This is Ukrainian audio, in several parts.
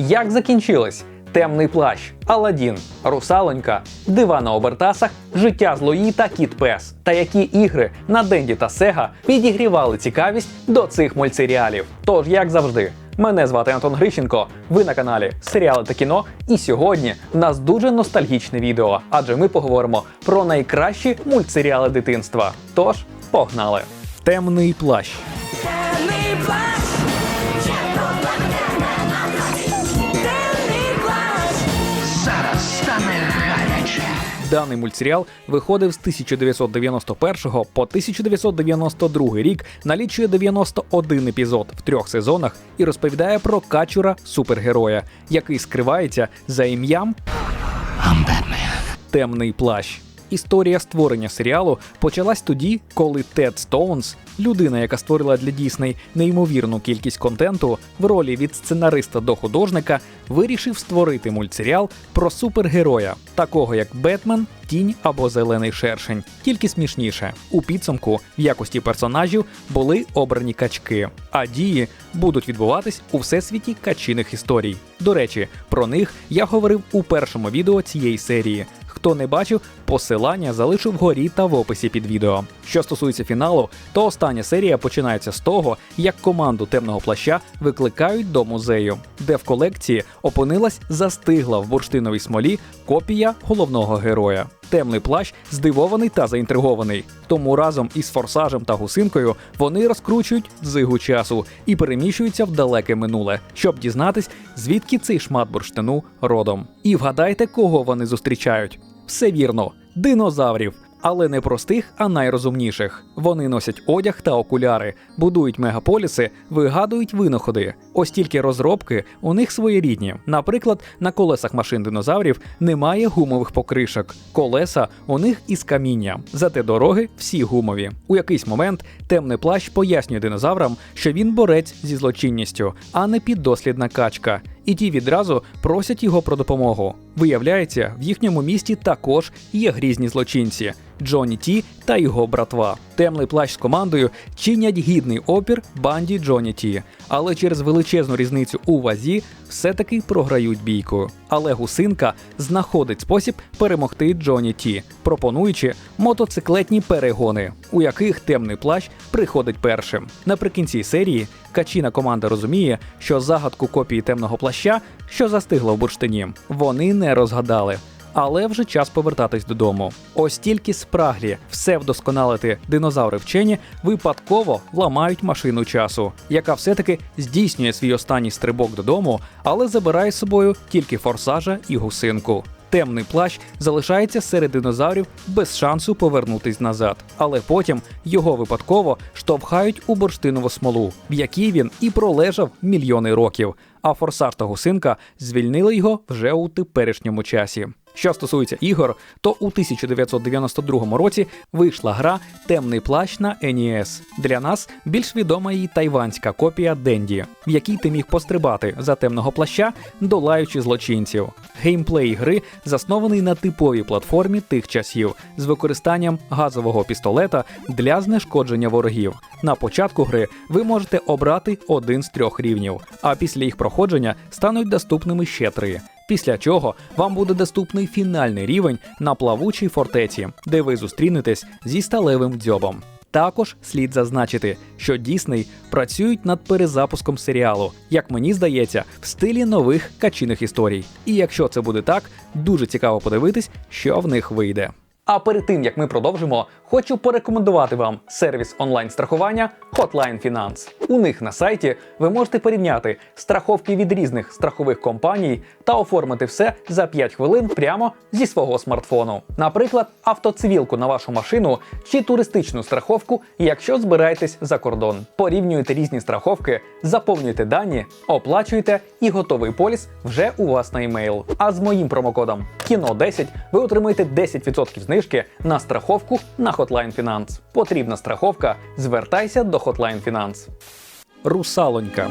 як закінчились темний плащ, Аладдін, Русалонька, Дива на обертасах, життя злої та кіт пес. Та які ігри на Денді та Сега підігрівали цікавість до цих мультсеріалів. Тож, як завжди, мене звати Антон Грищенко. Ви на каналі Серіали та кіно. І сьогодні в нас дуже ностальгічне відео, адже ми поговоримо про найкращі мультсеріали дитинства. Тож, погнали! Темний плащ. Темний Даний мультсеріал виходив з 1991 по 1992 рік, налічує 91 епізод в трьох сезонах і розповідає про качура супергероя, який скривається за ім'ям. Темний плащ. Історія створення серіалу почалась тоді, коли Тед Стоунс, людина, яка створила для Дісней неймовірну кількість контенту, в ролі від сценариста до художника, вирішив створити мультсеріал про супергероя, такого як Бетмен, Тінь або Зелений шершень, тільки смішніше. У підсумку в якості персонажів були обрані качки, а дії будуть відбуватись у всесвіті качиних історій. До речі, про них я говорив у першому відео цієї серії. Хто не бачив, посилання залишу вгорі та в описі під відео. Що стосується фіналу, то остання серія починається з того, як команду темного плаща викликають до музею, де в колекції опинилась застигла в бурштиновій смолі копія головного героя. Темний плащ здивований та заінтригований. Тому разом із форсажем та гусинкою вони розкручують дзигу часу і переміщуються в далеке минуле, щоб дізнатись, звідки цей шмат бурштину родом. І вгадайте, кого вони зустрічають. Все вірно, динозаврів. Але не простих, а найрозумніших. Вони носять одяг та окуляри, будують мегаполіси, вигадують винаходи. Ось тільки розробки у них своєрідні. Наприклад, на колесах машин динозаврів немає гумових покришок. Колеса у них із каміння, зате дороги всі гумові. У якийсь момент темний плащ пояснює динозаврам, що він борець зі злочинністю, а не піддослідна качка. І ті відразу просять його про допомогу. Виявляється, в їхньому місті також є грізні злочинці Джонні Ті та його братва. Темний плащ з командою чинять гідний опір банді Джонні Ті, але через величезну різницю у вазі все-таки програють бійку. Але гусинка знаходить спосіб перемогти Джонні Ті, пропонуючи мотоциклетні перегони, у яких темний плащ приходить першим. Наприкінці серії качіна команда розуміє, що загадку копії темного плаща, що застигла в бурштині, вони не розгадали. Але вже час повертатись додому. Ось тільки спраглі все вдосконалити динозаври вчені випадково ламають машину часу, яка все-таки здійснює свій останній стрибок додому, але забирає з собою тільки форсажа і гусинку. Темний плащ залишається серед динозаврів без шансу повернутись назад, але потім його випадково штовхають у бурштинову смолу, в якій він і пролежав мільйони років. А форсаж та гусинка звільнили його вже у теперішньому часі. Що стосується ігор, то у 1992 році вийшла гра Темний плащ на NES. Для нас більш відома її тайванська копія Денді, в якій ти міг пострибати за темного плаща, долаючи злочинців. Геймплей гри заснований на типовій платформі тих часів з використанням газового пістолета для знешкодження ворогів. На початку гри ви можете обрати один з трьох рівнів, а після їх проходження стануть доступними ще три. Після чого вам буде доступний фінальний рівень на плавучій фортеці, де ви зустрінетесь зі сталевим дзьобом. Також слід зазначити, що Дісней працюють над перезапуском серіалу, як мені здається, в стилі нових качиних історій. І якщо це буде так, дуже цікаво подивитись, що в них вийде. А перед тим як ми продовжимо, хочу порекомендувати вам сервіс онлайн-страхування Hotline Finance. У них на сайті ви можете порівняти страховки від різних страхових компаній та оформити все за 5 хвилин прямо зі свого смартфону. Наприклад, автоцивілку на вашу машину чи туристичну страховку, якщо збираєтесь за кордон. Порівнюєте різні страховки, заповнюєте дані, оплачуєте і готовий поліс вже у вас на емейл. А з моїм промокодом кіно 10 ви отримаєте 10% знижки на страховку на Hotline Finance. Потрібна страховка. Звертайся до Hotline Finance. Русалонька.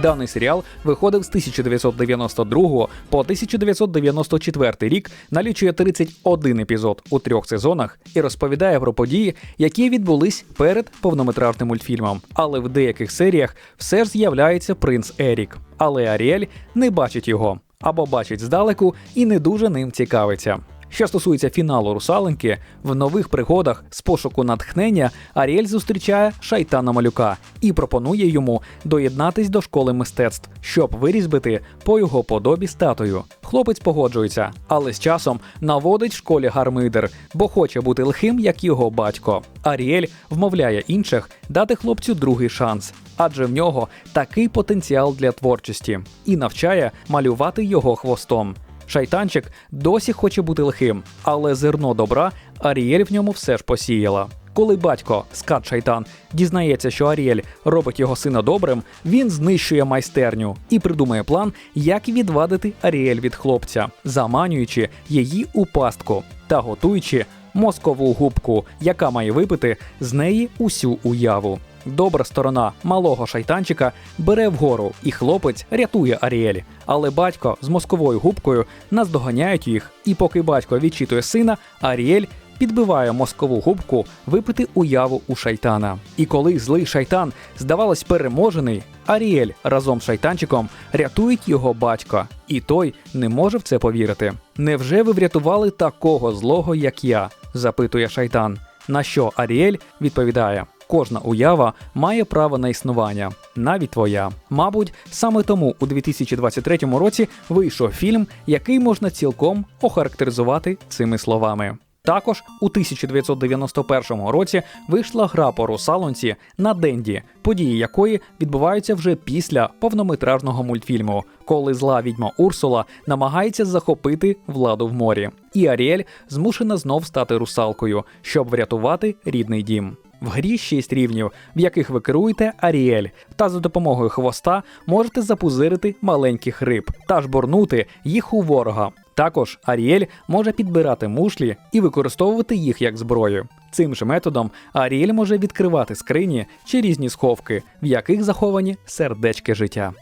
Даний серіал виходив з 1992 по 1994 рік, налічує 31 епізод у трьох сезонах і розповідає про події, які відбулись перед повнометражним мультфільмом. Але в деяких серіях все ж з'являється принц Ерік. Але Аріель не бачить його або бачить здалеку і не дуже ним цікавиться. Що стосується фіналу русаленьки, в нових пригодах з пошуку натхнення Аріель зустрічає шайтана малюка і пропонує йому доєднатись до школи мистецтв, щоб вирізбити по його подобі статую. Хлопець погоджується, але з часом наводить в школі гармидер, бо хоче бути лихим, як його батько. Аріель вмовляє інших дати хлопцю другий шанс, адже в нього такий потенціал для творчості, і навчає малювати його хвостом. Шайтанчик досі хоче бути лихим, але зерно добра Аріель в ньому все ж посіяла. Коли батько, скат Шайтан, дізнається, що Аріель робить його сина добрим, він знищує майстерню і придумає план, як відвадити Аріель від хлопця, заманюючи її у пастку та готуючи мозкову губку, яка має випити з неї усю уяву. Добра сторона малого шайтанчика бере вгору, і хлопець рятує Аріель. Але батько з мозковою губкою наздоганяють їх, і поки батько відчитує сина, Аріель підбиває мозкову губку випити уяву у шайтана. І коли злий шайтан, здавалось, переможений, Аріель разом з шайтанчиком рятують його батька, і той не може в це повірити. Невже ви врятували такого злого, як я? запитує шайтан. На що Аріель відповідає: кожна уява має право на існування, навіть твоя. Мабуть, саме тому у 2023 році вийшов фільм, який можна цілком охарактеризувати цими словами. Також у 1991 році вийшла гра по русалонці на Денді, події якої відбуваються вже після повнометражного мультфільму, коли зла відьма Урсула намагається захопити владу в морі, і Аріель змушена знов стати русалкою, щоб врятувати рідний дім. В грі 6 рівнів, в яких ви керуєте Аріель, та за допомогою хвоста можете запузирити маленьких риб та жбурнути їх у ворога. Також Аріель може підбирати мушлі і використовувати їх як зброю. Цим же методом Аріель може відкривати скрині чи різні сховки, в яких заховані сердечки життя.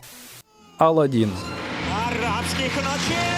Аладдін. арабських ночей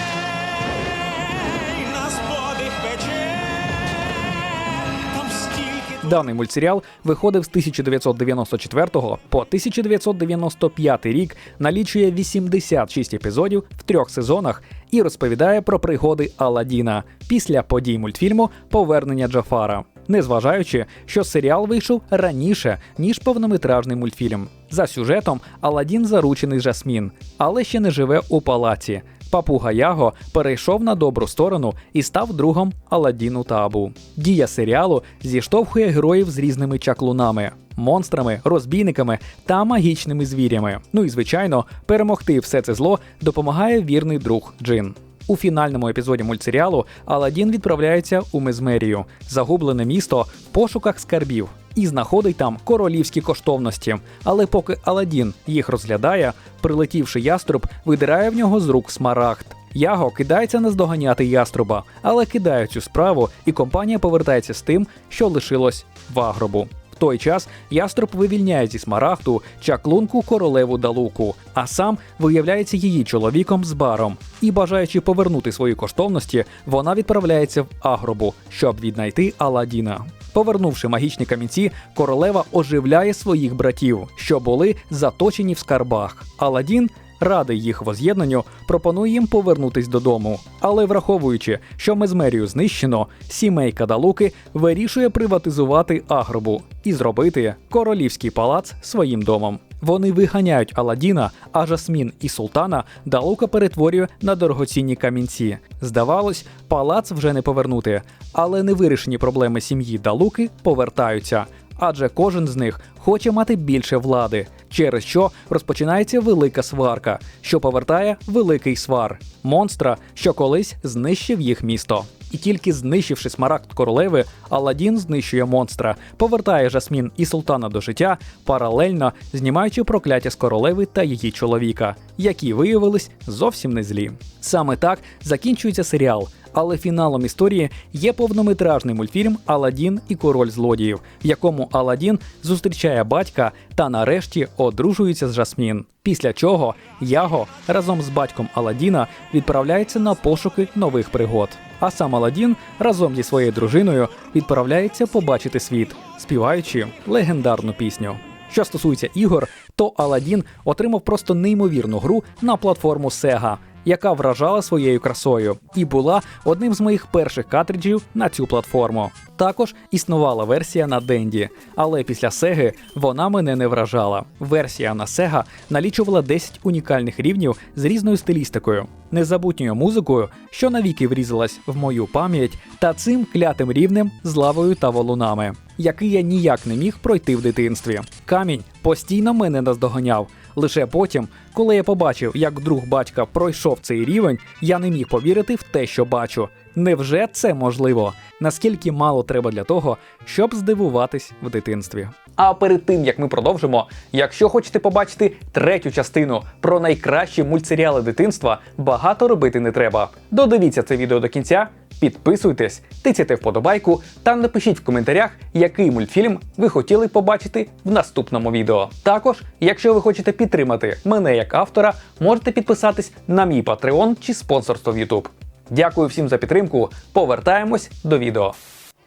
Даний мультсеріал виходив з 1994 по 1995 рік, налічує 86 епізодів в трьох сезонах і розповідає про пригоди Аладдіна після подій мультфільму Повернення Джафара. Незважаючи, що серіал вийшов раніше ніж повнометражний мультфільм. За сюжетом Аладдін заручений Жасмін, але ще не живе у палаці. Папуга Яго перейшов на добру сторону і став другом Аладдіну та Абу. Дія серіалу зіштовхує героїв з різними чаклунами, монстрами, розбійниками та магічними звірями. Ну і звичайно, перемогти все це зло допомагає вірний друг Джин. У фінальному епізоді мультсеріалу Аладдін відправляється у Мезмерію, загублене місто в пошуках скарбів, і знаходить там королівські коштовності. Але поки Аладдін їх розглядає, прилетівши яструб, видирає в нього з рук смарагд. Яго кидається наздоганяти яструба, але кидає цю справу, і компанія повертається з тим, що лишилось в агробу. В той час яструб вивільняє зі смарагду чаклунку королеву Далуку, а сам виявляється її чоловіком з баром. І, бажаючи повернути свої коштовності, вона відправляється в агробу, щоб віднайти Аладдіна. Повернувши магічні камінці, королева оживляє своїх братів, що були заточені в скарбах. Аладдін радий їх воз'єднанню, пропонує їм повернутись додому. Але враховуючи, що Мезмерію знищено, сімейка Далуки вирішує приватизувати агробу і зробити королівський палац своїм домом. Вони виганяють Аладдіна, а Жасмін і Султана Далука перетворює на дорогоцінні камінці. Здавалось, палац вже не повернути, але невирішені проблеми сім'ї Далуки повертаються. Адже кожен з них хоче мати більше влади, через що розпочинається велика сварка, що повертає великий свар монстра, що колись знищив їх місто. І тільки знищивши смарагд королеви, Аладдін знищує монстра, повертає Жасмін і султана до життя, паралельно знімаючи прокляття з королеви та її чоловіка, які виявились зовсім не злі. Саме так закінчується серіал, Але фіналом історії є повнометражний мультфільм Аладдін і король злодіїв, в якому Аладдін зустрічає батька та нарешті одружується з Жасмін. Після чого Яго разом з батьком Аладдіна відправляється на пошуки нових пригод. А сам Аладдін разом зі своєю дружиною відправляється побачити світ, співаючи легендарну пісню. Що стосується ігор, то Аладдін отримав просто неймовірну гру на платформу Sega, яка вражала своєю красою і була одним з моїх перших картриджів на цю платформу. Також існувала версія на Денді, але після Сеги вона мене не вражала. Версія на Sega налічувала 10 унікальних рівнів з різною стилістикою, незабутньою музикою, що навіки врізалась в мою пам'ять, та цим клятим рівнем з лавою та волунами, який я ніяк не міг пройти в дитинстві. Камінь постійно мене наздоганяв. Лише потім, коли я побачив, як друг батька пройшов цей рівень, я не міг повірити в те, що бачу. Невже це можливо? Наскільки мало треба для того, щоб здивуватись в дитинстві? А перед тим як ми продовжимо, якщо хочете побачити третю частину про найкращі мультсеріали дитинства, багато робити не треба. Додивіться це відео до кінця, підписуйтесь, тицяйте вподобайку та напишіть в коментарях, який мультфільм ви хотіли побачити в наступному відео. Також, якщо ви хочете підтримати мене як автора, можете підписатись на мій Patreon чи спонсорство в YouTube. Дякую всім за підтримку. Повертаємось до відео.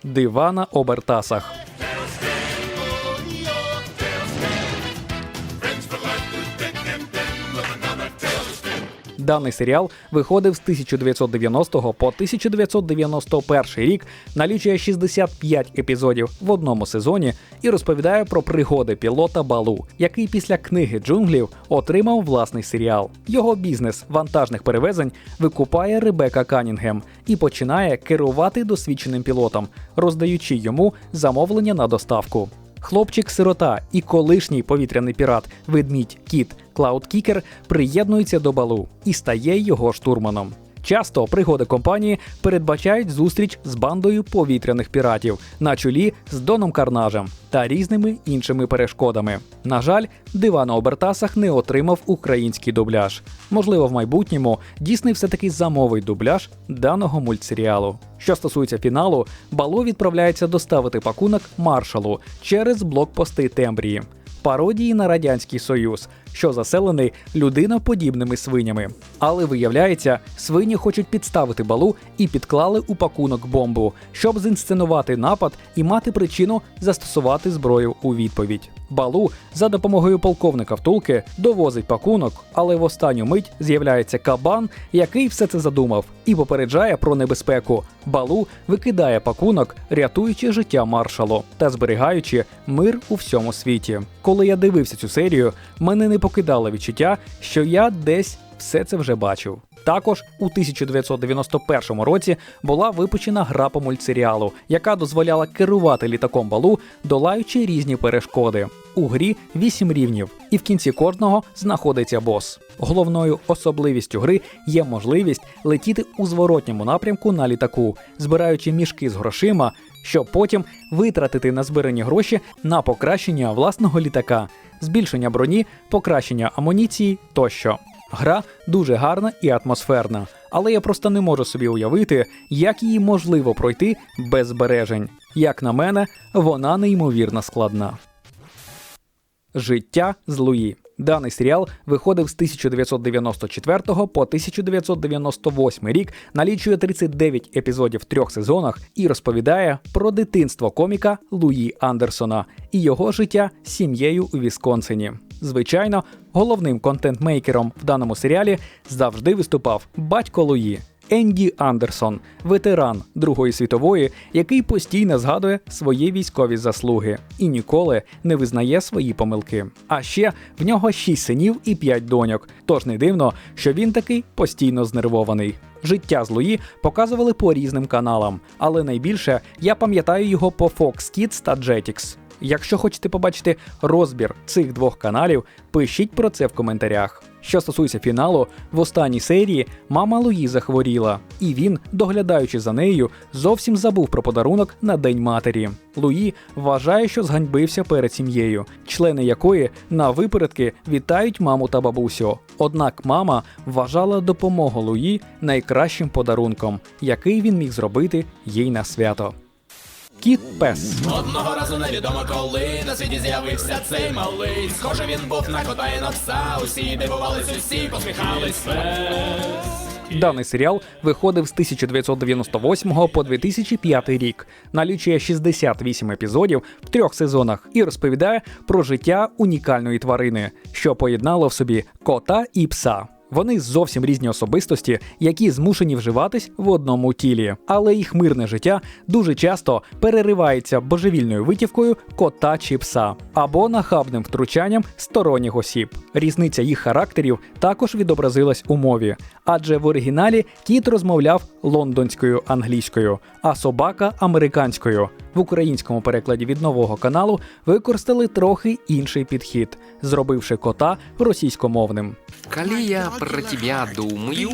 Дива на обертасах. Даний серіал виходив з 1990 по 1991 рік, налічує 65 епізодів в одному сезоні і розповідає про пригоди пілота Балу, який після книги джунглів отримав власний серіал. Його бізнес вантажних перевезень викупає Ребека Канінгем і починає керувати досвідченим пілотом, роздаючи йому замовлення на доставку. Хлопчик-сирота і колишній повітряний пірат ведмідь Кіт Клауд Кікер приєднується до балу і стає його штурманом. Часто пригоди компанії передбачають зустріч з бандою повітряних піратів на чолі з Доном Карнажем та різними іншими перешкодами. На жаль, дива на обертасах не отримав український дубляж. Можливо, в майбутньому Дісней все-таки замовить дубляж даного мультсеріалу. Що стосується фіналу, Балу відправляється доставити пакунок маршалу через блокпости Тембрії. Пародії на радянський союз, що заселений людиноподібними свинями. Але виявляється, свині хочуть підставити балу і підклали у пакунок бомбу, щоб зінсценувати напад і мати причину застосувати зброю у відповідь. Балу за допомогою полковника втулки довозить пакунок, але в останню мить з'являється кабан, який все це задумав, і попереджає про небезпеку. Балу викидає пакунок, рятуючи життя маршалу та зберігаючи мир у всьому світі. Коли я дивився цю серію, мене не покидало відчуття, що я десь все це вже бачив. Також у 1991 році була випущена гра по мультсеріалу, яка дозволяла керувати літаком балу, долаючи різні перешкоди. У грі 8 рівнів, і в кінці кожного знаходиться бос. Головною особливістю гри є можливість летіти у зворотньому напрямку на літаку, збираючи мішки з грошима, щоб потім витратити на збирані гроші на покращення власного літака, збільшення броні, покращення амуніції тощо. Гра дуже гарна і атмосферна, але я просто не можу собі уявити, як її можливо пройти без збережень. Як на мене, вона неймовірно складна. Життя з Луї. Даний серіал виходив з 1994 по 1998 рік, налічує 39 епізодів в трьох сезонах і розповідає про дитинство коміка Луї Андерсона і його життя з сім'єю у Вісконсині. Звичайно, головним контент-мейкером в даному серіалі завжди виступав батько Луї. Енді Андерсон, ветеран Другої світової, який постійно згадує свої військові заслуги і ніколи не визнає свої помилки. А ще в нього шість синів і п'ять доньок. Тож не дивно, що він такий постійно знервований. Життя з Луї показували по різним каналам, але найбільше я пам'ятаю його по Fox Kids та Jetix. Якщо хочете побачити розбір цих двох каналів, пишіть про це в коментарях. Що стосується фіналу, в останній серії мама Луї захворіла, і він, доглядаючи за нею, зовсім забув про подарунок на День матері. Луї вважає, що зганьбився перед сім'єю, члени якої на випередки вітають маму та бабусю. Однак мама вважала допомогу Луї найкращим подарунком, який він міг зробити їй на свято. Кіт пес. Одного разу невідомо коли на світі з'явився цей малий. Схоже, він був на кота і на пса. Усі дивувались, усі посміхались. Пес. Даний серіал виходив з 1998 по 2005 рік, налічує 68 епізодів в трьох сезонах і розповідає про життя унікальної тварини, що поєднало в собі кота і пса. Вони зовсім різні особистості, які змушені вживатись в одному тілі, але їх мирне життя дуже часто переривається божевільною витівкою кота чи пса або нахабним втручанням сторонніх осіб. Різниця їх характерів також відобразилась у мові, адже в оригіналі кіт розмовляв лондонською англійською, а собака американською. В українському перекладі від нового каналу використали трохи інший підхід, зробивши кота російськомовним. Коли я про тебя думаю,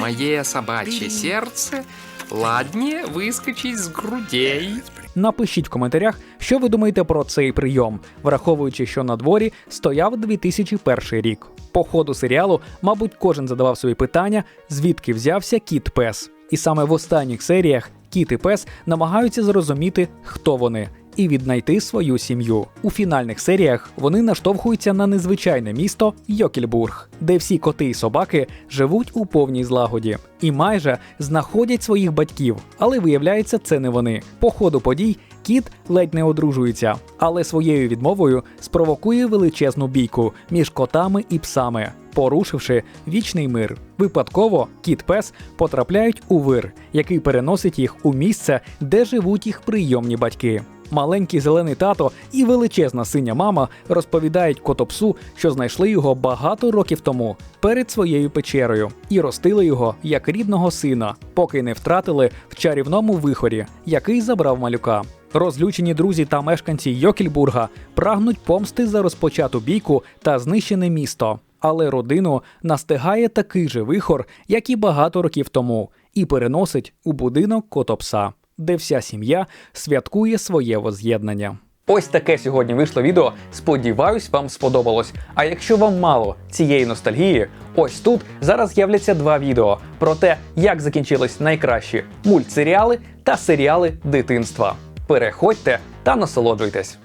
моє собачье серце ладнее выскочить з грудей. Напишіть в коментарях, що ви думаєте про цей прийом, враховуючи, що на дворі стояв 2001 рік. По ходу серіалу, мабуть, кожен задавав собі питання, звідки взявся кіт пес. І саме в останніх серіях кіт і пес намагаються зрозуміти, хто вони. І віднайти свою сім'ю. У фінальних серіях вони наштовхуються на незвичайне місто Йокельбург, де всі коти і собаки живуть у повній злагоді і майже знаходять своїх батьків, але виявляється, це не вони. По ходу подій кіт ледь не одружується, але своєю відмовою спровокує величезну бійку між котами і псами, порушивши вічний мир. Випадково кіт пес потрапляють у вир, який переносить їх у місце, де живуть їх прийомні батьки. Маленький зелений тато і величезна синя мама розповідають котопсу, що знайшли його багато років тому перед своєю печерою і ростили його як рідного сина, поки не втратили в чарівному вихорі, який забрав малюка. Розлючені друзі та мешканці Йокельбурга прагнуть помсти за розпочату бійку та знищене місто. Але родину настигає такий же вихор, як і багато років тому, і переносить у будинок котопса де вся сім'я святкує своє воз'єднання. Ось таке сьогодні вийшло відео. Сподіваюсь, вам сподобалось. А якщо вам мало цієї ностальгії, ось тут зараз з'являться два відео про те, як закінчились найкращі мультсеріали та серіали дитинства. Переходьте та насолоджуйтесь.